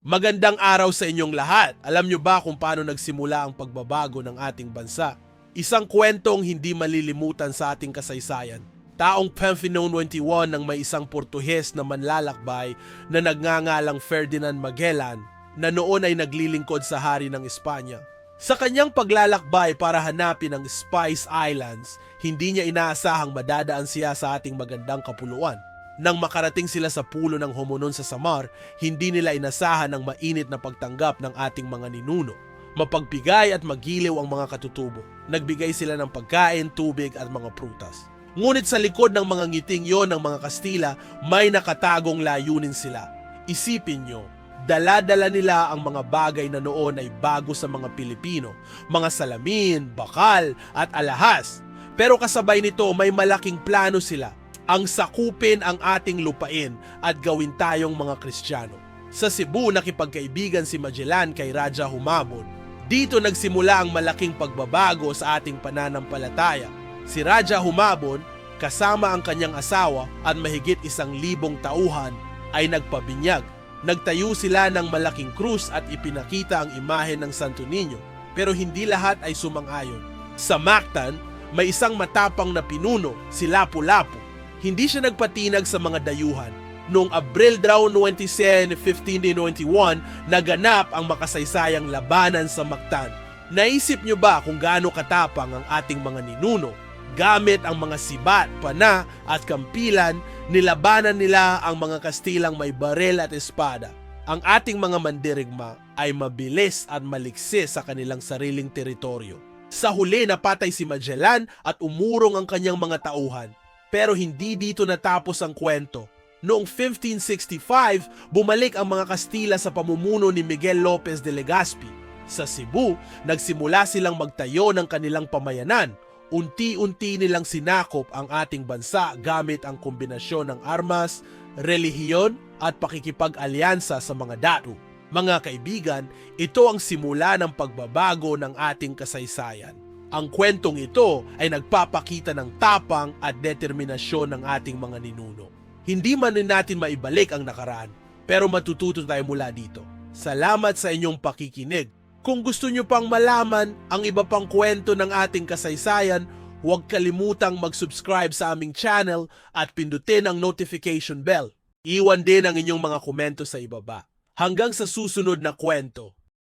Magandang araw sa inyong lahat. Alam nyo ba kung paano nagsimula ang pagbabago ng ating bansa? Isang kwentong hindi malilimutan sa ating kasaysayan. Taong Pamphilon 21 ng may isang Portuhes na manlalakbay na nagngangalang Ferdinand Magellan na noon ay naglilingkod sa hari ng Espanya. Sa kanyang paglalakbay para hanapin ang Spice Islands, hindi niya inaasahang madadaan siya sa ating magandang kapuluan. Nang makarating sila sa pulo ng Homonon sa Samar, hindi nila inasahan ang mainit na pagtanggap ng ating mga ninuno. Mapagbigay at magiliw ang mga katutubo. Nagbigay sila ng pagkain, tubig at mga prutas. Ngunit sa likod ng mga ngiting yon ng mga Kastila, may nakatagong layunin sila. Isipin nyo, dala-dala nila ang mga bagay na noon ay bago sa mga Pilipino, mga salamin, bakal at alahas. Pero kasabay nito may malaking plano sila ang sakupin ang ating lupain at gawin tayong mga Kristiyano. Sa Cebu, nakipagkaibigan si Magellan kay Raja Humabon. Dito nagsimula ang malaking pagbabago sa ating pananampalataya. Si Raja Humabon, kasama ang kanyang asawa at mahigit isang libong tauhan, ay nagpabinyag. Nagtayo sila ng malaking krus at ipinakita ang imahe ng Santo Niño. Pero hindi lahat ay sumang-ayon. Sa Mactan, may isang matapang na pinuno, si Lapu-Lapu. Hindi siya nagpatinag sa mga dayuhan. Noong Abril daw 27, 1591, naganap ang makasaysayang labanan sa Mactan. Naisip nyo ba kung gaano katapang ang ating mga ninuno? Gamit ang mga sibat, pana at kampilan, nilabanan nila ang mga Kastilang may barel at espada. Ang ating mga mandirigma ay mabilis at maliksi sa kanilang sariling teritoryo. Sa huli napatay si Magellan at umurong ang kanyang mga tauhan. Pero hindi dito natapos ang kwento. Noong 1565, bumalik ang mga Kastila sa pamumuno ni Miguel Lopez de Legazpi. Sa Cebu, nagsimula silang magtayo ng kanilang pamayanan. Unti-unti nilang sinakop ang ating bansa gamit ang kombinasyon ng armas, relihiyon at pakikipag-alyansa sa mga datu. Mga kaibigan, ito ang simula ng pagbabago ng ating kasaysayan. Ang kwentong ito ay nagpapakita ng tapang at determinasyon ng ating mga ninuno. Hindi man natin maibalik ang nakaraan, pero matututo tayo mula dito. Salamat sa inyong pakikinig. Kung gusto nyo pang malaman ang iba pang kwento ng ating kasaysayan, huwag kalimutang mag-subscribe sa aming channel at pindutin ang notification bell. Iwan din ang inyong mga komento sa ibaba. Hanggang sa susunod na kwento.